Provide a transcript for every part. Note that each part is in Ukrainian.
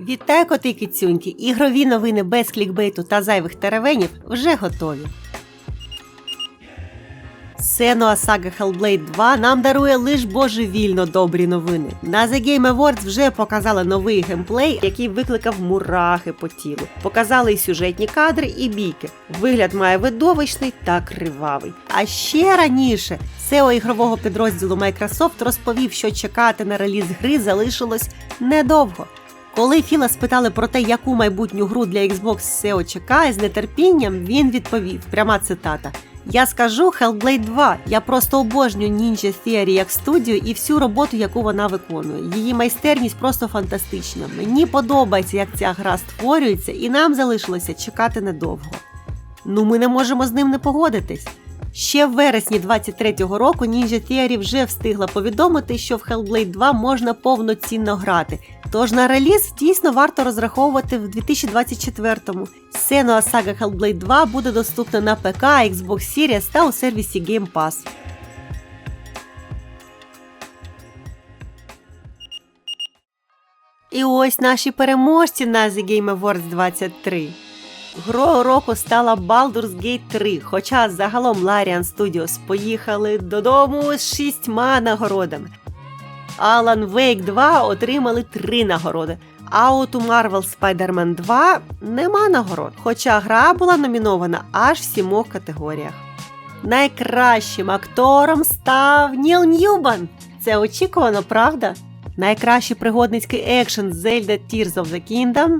Вітаю коти кицюньки! Ігрові новини без клікбейту та зайвих теревенів вже готові. Senua Saga Hellblade 2 нам дарує лиш божевільно добрі новини. На The Game Awards вже показали новий геймплей, який викликав мурахи по тілу. Показали і сюжетні кадри, і бійки. Вигляд має видовищний та кривавий. А ще раніше SEO ігрового підрозділу Microsoft розповів, що чекати на реліз гри залишилось недовго. Коли Філа спитали про те, яку майбутню гру для Xbox SEO чекає з нетерпінням, він відповів: пряма цитата. Я скажу Hellblade 2. Я просто обожнюю Ninja Theory як студію і всю роботу, яку вона виконує. Її майстерність просто фантастична. Мені подобається, як ця гра створюється, і нам залишилося чекати недовго. Ну, ми не можемо з ним не погодитись. Ще в вересні 23-го року Ninja Theory вже встигла повідомити, що в Hellblade 2 можна повноцінно грати. Тож на реліз дійсно варто розраховувати в 2024-му. Senua Saga Hellblade 2 буде доступна на ПК, Xbox Series та у сервісі Game Pass. І ось наші переможці на The Game Awards 23. Грою року стала Baldur's Gate 3, хоча загалом Larian Studios поїхали додому з шістьма нагородами. Alan Wake 2 отримали три нагороди. А от у Marvel Spider-Man 2 нема нагород, хоча гра була номінована аж в сімох категоріях. Найкращим актором став Ніл Ньюбан. Це очікувано, правда? Найкращий пригодницький екшен Zelda Tears of the Kingdom.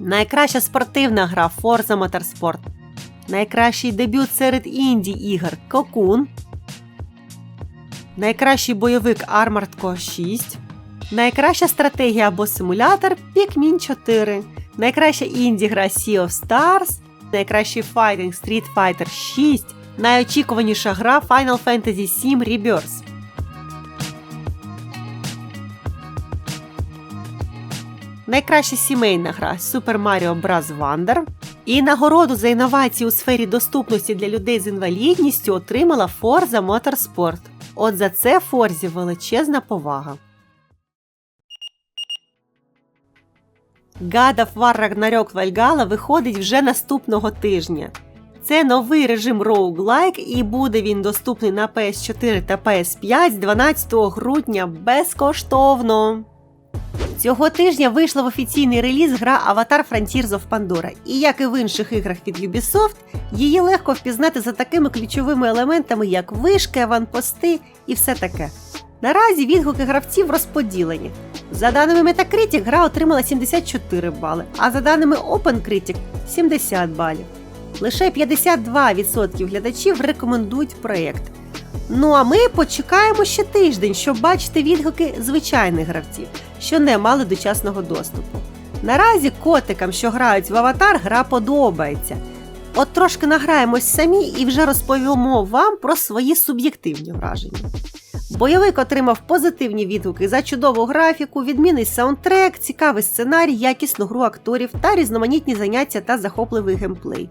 Найкраща спортивна гра Forza Motorsport. Найкращий дебют серед інді ігор Cocoon. Найкращий бойовик Armored Core 6. Найкраща стратегія або симулятор Pikmin 4. Найкраща інді гра Sea of Stars. Найкращий файтинг Street Fighter 6. Найочікуваніша гра Final Fantasy VII Rebirth. Найкраща сімейна гра Super Mario Bros. Wonder. І нагороду за інновації у сфері доступності для людей з інвалідністю отримала Forza Motorsport. От за це Форзі величезна повага. God of War Ragnarok Valhalla виходить вже наступного тижня. Це новий режим roguelike і буде він доступний на PS4 та PS5 з 12 грудня безкоштовно. Цього тижня вийшла в офіційний реліз гра Avatar Frontiers of Pandora. І як і в інших іграх від Ubisoft, її легко впізнати за такими ключовими елементами, як вишки, аванпости і все таке. Наразі відгуки гравців розподілені. За даними Metacritic, гра отримала 74 бали, а за даними OpenCritic 70 балів. Лише 52% глядачів рекомендують проєкт. Ну а ми почекаємо ще тиждень, щоб бачити відгуки звичайних гравців, що не мали дочасного доступу. Наразі котикам, що грають в аватар, гра подобається. От трошки награємось самі і вже розповімо вам про свої суб'єктивні враження. Бойовик отримав позитивні відгуки за чудову графіку, відмінний саундтрек, цікавий сценарій, якісну гру акторів та різноманітні заняття та захопливий геймплей.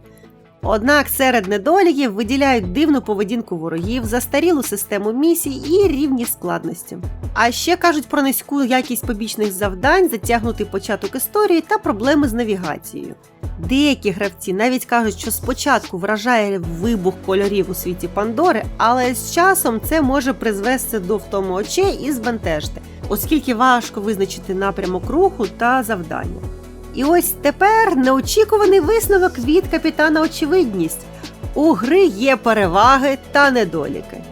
Однак серед недоліків виділяють дивну поведінку ворогів, застарілу систему місій і рівні складності. А ще кажуть про низьку якість побічних завдань, затягнутий початок історії та проблеми з навігацією. Деякі гравці навіть кажуть, що спочатку вражає вибух кольорів у світі Пандори, але з часом це може призвести до втому очей і збентежити, оскільки важко визначити напрямок руху та завдання. І ось тепер неочікуваний висновок від капітана Очевидність. У гри є переваги та недоліки.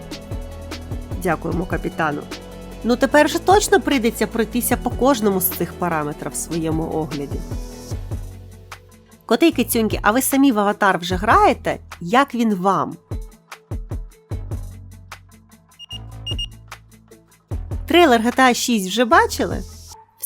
Дякуємо капітану. Ну тепер же точно прийдеться пройтися по кожному з цих параметрів в своєму огляді. Коти кицюньки, а ви самі в аватар вже граєте? Як він вам? Трейлер GTA 6 вже бачили?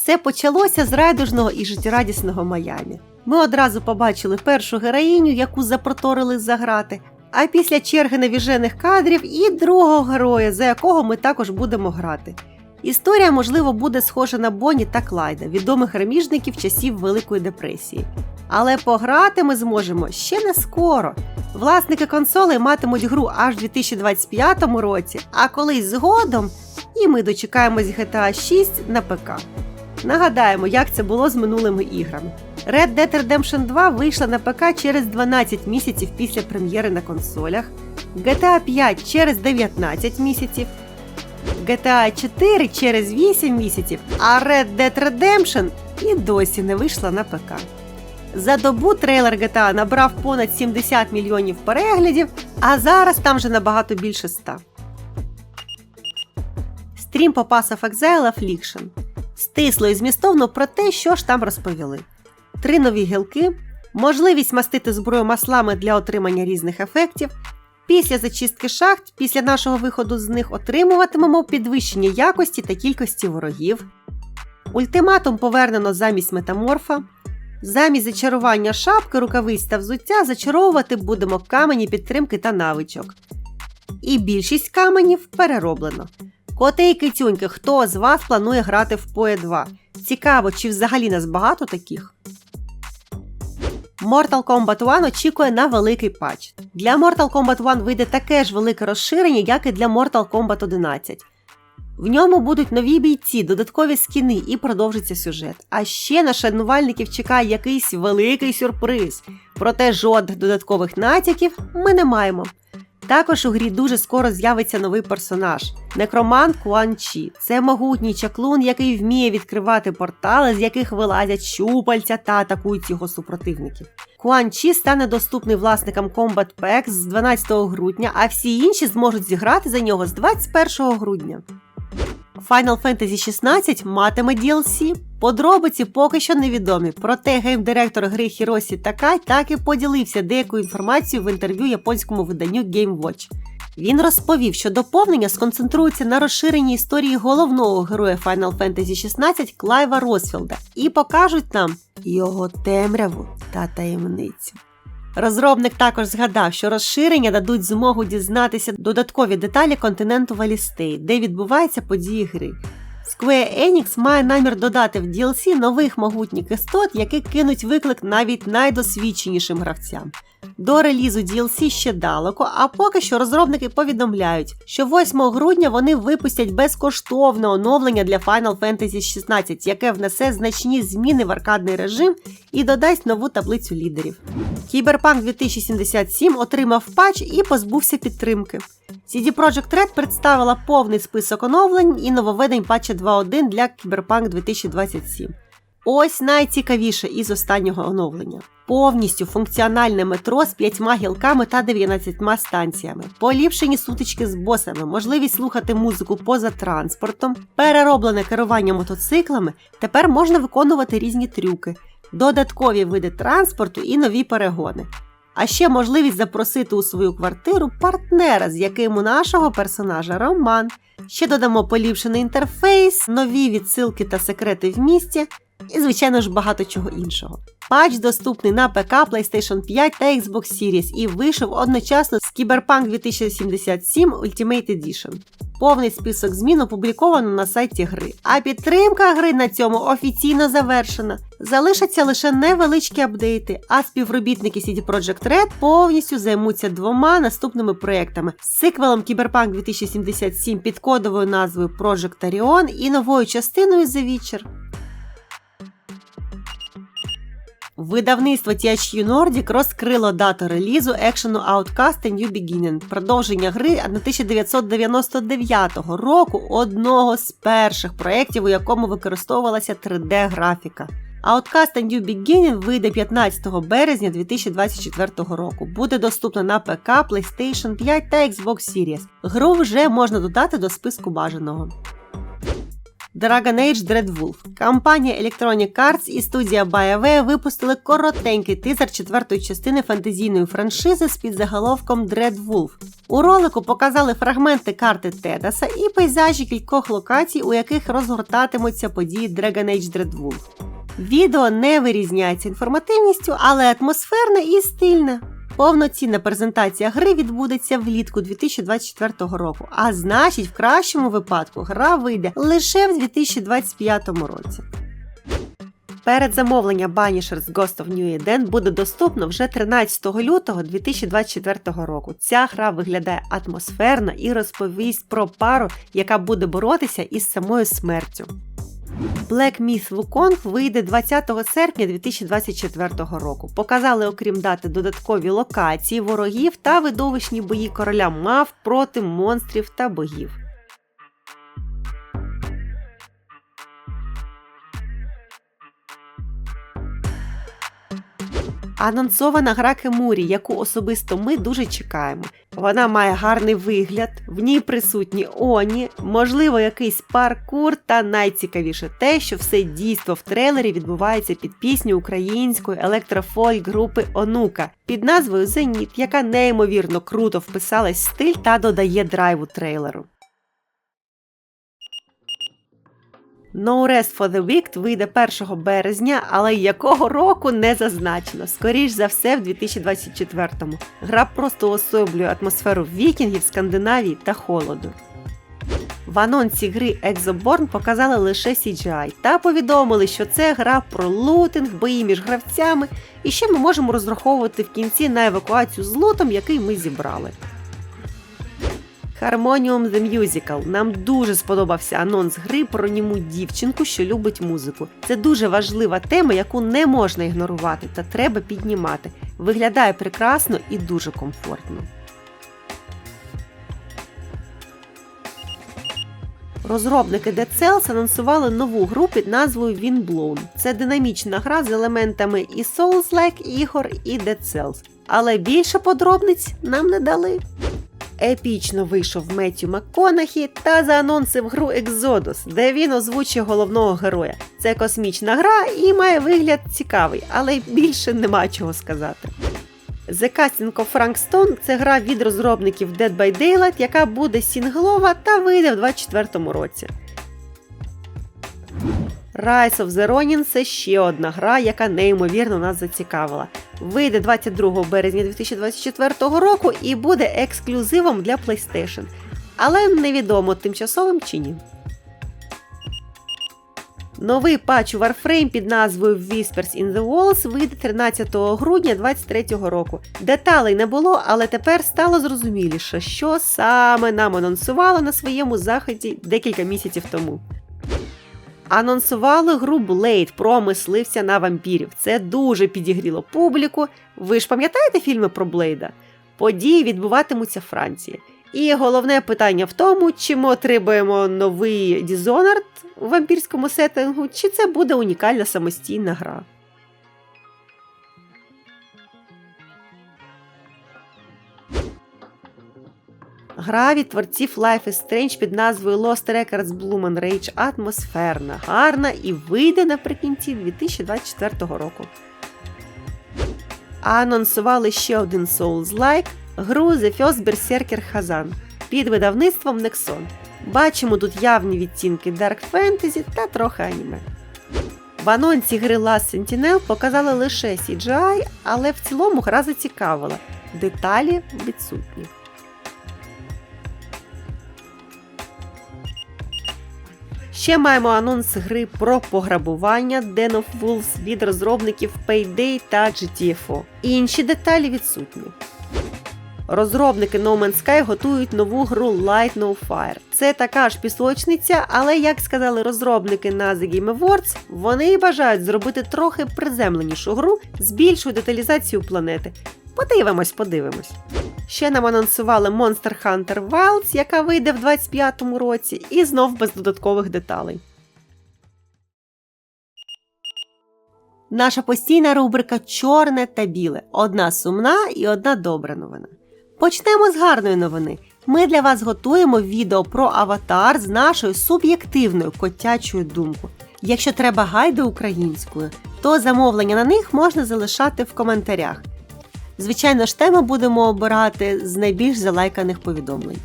Все почалося з райдужного і життєрадісного Майамі. Ми одразу побачили першу героїню, яку запроторили заграти, а після черги навіжених кадрів і другого героя, за якого ми також будемо грати. Історія, можливо, буде схожа на Бонні та Клайда, відомих реміжників часів Великої депресії. Але пограти ми зможемо ще не скоро. Власники консолей матимуть гру аж у 2025 році, а колись згодом і ми дочекаємось GTA 6 на ПК. Нагадаємо, як це було з минулими іграми. Red Dead Redemption 2 вийшла на ПК через 12 місяців після прем'єри на консолях, GTA 5 через 19 місяців, GTA 4 через 8 місяців, а Red Dead Redemption і досі не вийшла на ПК. За добу трейлер GTA набрав понад 70 мільйонів переглядів, а зараз там вже набагато більше 100. Стрім по Pass of Exile Affliction. Стисло і змістовно про те, що ж там розповіли. Три нові гілки, можливість мастити зброю маслами для отримання різних ефектів. Після зачистки шахт, після нашого виходу з них отримуватимемо підвищення якості та кількості ворогів. Ультиматум повернено замість метаморфа. Замість зачарування шапки, рукавиць та взуття зачаровувати будемо камені підтримки та навичок. І більшість каменів перероблено. Коти і хто з вас планує грати в PoE 2? Цікаво, чи взагалі нас багато таких? Mortal Kombat 1 очікує на великий патч. Для Mortal Kombat 1 вийде таке ж велике розширення, як і для Mortal Kombat 11. В ньому будуть нові бійці, додаткові скіни і продовжиться сюжет. А ще на шанувальників чекає якийсь великий сюрприз. Проте жодних додаткових натяків ми не маємо. Також у грі дуже скоро з'явиться новий персонаж Некроман Куан Чі. Це могутній чаклун, який вміє відкривати портали, з яких вилазять щупальця та атакують його супротивників. Куан Чі стане доступний власникам Combat Pack з 12 грудня, а всі інші зможуть зіграти за нього з 21 грудня. Final Fantasy 16 матиме DLC. Подробиці поки що невідомі, проте гейм-директор гри Хіросі Такай так і поділився деякою інформацією в інтерв'ю японському виданню Game Watch. Він розповів, що доповнення сконцентрується на розширенні історії головного героя Final Fantasy 16 Клайва Росфілда і покажуть нам його темряву та таємницю. Розробник також згадав, що розширення дадуть змогу дізнатися додаткові деталі континенту Валістей, де відбуваються події гри. Square Enix має намір додати в DLC нових могутніх істот, які кинуть виклик навіть найдосвідченішим гравцям. До релізу DLC ще далеко, а поки що розробники повідомляють, що 8 грудня вони випустять безкоштовне оновлення для Final Fantasy 16, яке внесе значні зміни в аркадний режим і додасть нову таблицю лідерів. Cyberpunk 2077 отримав патч і позбувся підтримки. CD Projekt Red представила повний список оновлень і нововведень патча 2.1 для Cyberpunk 2027. Ось найцікавіше із останнього оновлення. Повністю функціональне метро з п'ятьма гілками та 19 станціями, поліпшені сутички з босами, можливість слухати музику поза транспортом, перероблене керування мотоциклами. Тепер можна виконувати різні трюки, додаткові види транспорту і нові перегони. А ще можливість запросити у свою квартиру партнера, з яким у нашого персонажа роман. Ще додамо поліпшений інтерфейс, нові відсилки та секрети в місті, і, звичайно ж, багато чого іншого. Патч доступний на ПК, PlayStation 5 та Xbox Series і вийшов одночасно з Cyberpunk 2077 Ultimate Edition. Повний список змін опубліковано на сайті гри. А підтримка гри на цьому офіційно завершена. Залишаться лише невеличкі апдейти, а співробітники CD Projekt Red повністю займуться двома наступними проектами: сиквелом Cyberpunk 2077 під кодовою назвою Project Orion і новою частиною The Witcher. Видавництво THQ Nordic розкрило дату релізу екшену Outcast A New Beginning, продовження гри 1999 року, одного з перших проєктів, у якому використовувалася 3D-графіка. Outcast A New Beginning вийде 15 березня 2024 року. Буде доступна на ПК, PlayStation 5 та Xbox Series. Гру вже можна додати до списку бажаного. Dragon Age Dreadwolf. Компанія Electronic Arts і студія BioWare випустили коротенький тизер четвертої частини фентезійної франшизи з підзаголовком Dreadwolf. У ролику показали фрагменти карти Тедаса і пейзажі кількох локацій, у яких розгортатимуться події Dragon Age Dreadwolf. Відео не вирізняється інформативністю, але атмосферне і стильне. Повноцінна презентація гри відбудеться влітку 2024 року, а значить, в кращому випадку гра вийде лише в 2025 році. Передзамовлення Banishers Ghost of New Eden буде доступно вже 13 лютого 2024 року. Ця гра виглядає атмосферно і розповість про пару, яка буде боротися із самою смертю. Black Myth Wukong вийде 20 серпня 2024 року. Показали, окрім дати, додаткові локації ворогів та видовищні бої короля мав проти монстрів та богів. Анонсована гра Кемурі, яку особисто ми дуже чекаємо. Вона має гарний вигляд, в ній присутні Оні, можливо, якийсь паркур, та найцікавіше те, що все дійство в трейлері відбувається під пісню української електрофольк групи Онука під назвою Зеніт, яка неймовірно круто вписалась в стиль та додає драйву трейлеру. No Rest for the Wicked вийде 1 березня, але якого року не зазначено. Скоріш за все, в 2024-му. Гра просто особлює атмосферу вікінгів, Скандинавії та холоду. В анонсі гри Exoborn показали лише CGI та повідомили, що це гра про лутинг, бої між гравцями, і ще ми можемо розраховувати в кінці на евакуацію з лутом, який ми зібрали. Harmonium The Musical. Нам дуже сподобався анонс гри про німу дівчинку, що любить музику. Це дуже важлива тема, яку не можна ігнорувати та треба піднімати. Виглядає прекрасно і дуже комфортно. Розробники Dead Cells анонсували нову гру під назвою Windblown. Це динамічна гра з елементами і Souls-like ігор, і Dead Cells. Але більше подробниць нам не дали. Епічно вийшов Меттю МакКонахі та заанонсив гру Exodus, де він озвучує головного героя. Це космічна гра і має вигляд цікавий, але більше нема чого сказати. The Casting of Frank Stone – це гра від розробників Dead by Daylight, яка буде сінглова та вийде в 2024 році. Rise of the Ronin – це ще одна гра, яка неймовірно нас зацікавила. Вийде 22 березня 2024 року і буде ексклюзивом для PlayStation. Але невідомо тимчасовим чи ні. Новий патч Warframe під назвою Whispers in the Walls вийде 13 грудня 2023 року. Деталей не було, але тепер стало зрозуміліше, що саме нам анонсувало на своєму заході декілька місяців тому. Анонсували гру Блейд про мисливця на вампірів. Це дуже підігріло публіку. Ви ж пам'ятаєте фільми про Блейда? Події відбуватимуться в Франції. І головне питання в тому, чи ми отримаємо новий Dishonored у вампірському сеттингу, чи це буде унікальна самостійна гра. Гра від творців Life is Strange під назвою Lost Records Bloom and Rage атмосферна, гарна і вийде наприкінці 2024 року. Анонсували ще один Souls-like гру The First Berserker Khazan під видавництвом Nexon. Бачимо тут явні відтінки Dark Fantasy та трохи аніме. В анонсі гри Last Sentinel показали лише CGI, але в цілому гра зацікавила. Деталі відсутні. Ще маємо анонс гри про пограбування Den of Wolves від розробників Payday та GTFO. Інші деталі відсутні. Розробники No Man's Sky готують нову гру Light No Fire. Це така ж пісочниця, але, як сказали розробники на The Game Awards, вони бажають зробити трохи приземленішу гру з більшою деталізацією планети. Подивимось, подивимось. Ще нам анонсували Monster Hunter Wilds, яка вийде в 25-му році, і знов без додаткових деталей. Наша постійна рубрика Чорне та біле. Одна сумна і одна добра новина. Почнемо з гарної новини. Ми для вас готуємо відео про аватар з нашою суб'єктивною котячою думкою. Якщо треба гайди українською, то замовлення на них можна залишати в коментарях. Звичайно ж, тему будемо обирати з найбільш залайканих повідомлень.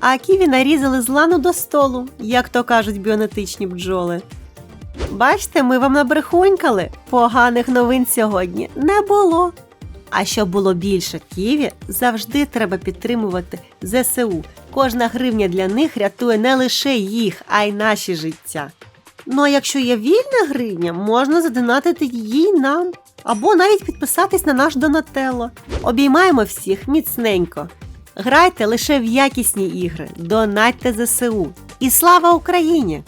А ківі нарізали з лану до столу, як то кажуть біонетичні бджоли. Бачите, ми вам набрехунькали. Поганих новин сьогодні не було. А щоб було більше ківі, завжди треба підтримувати ЗСУ. Кожна гривня для них рятує не лише їх, а й наші життя. Ну а якщо є вільна гривня, можна задонатити її нам або навіть підписатись на наш Донателло. Обіймаємо всіх міцненько. Грайте лише в якісні ігри, донатьте ЗСУ. І слава Україні!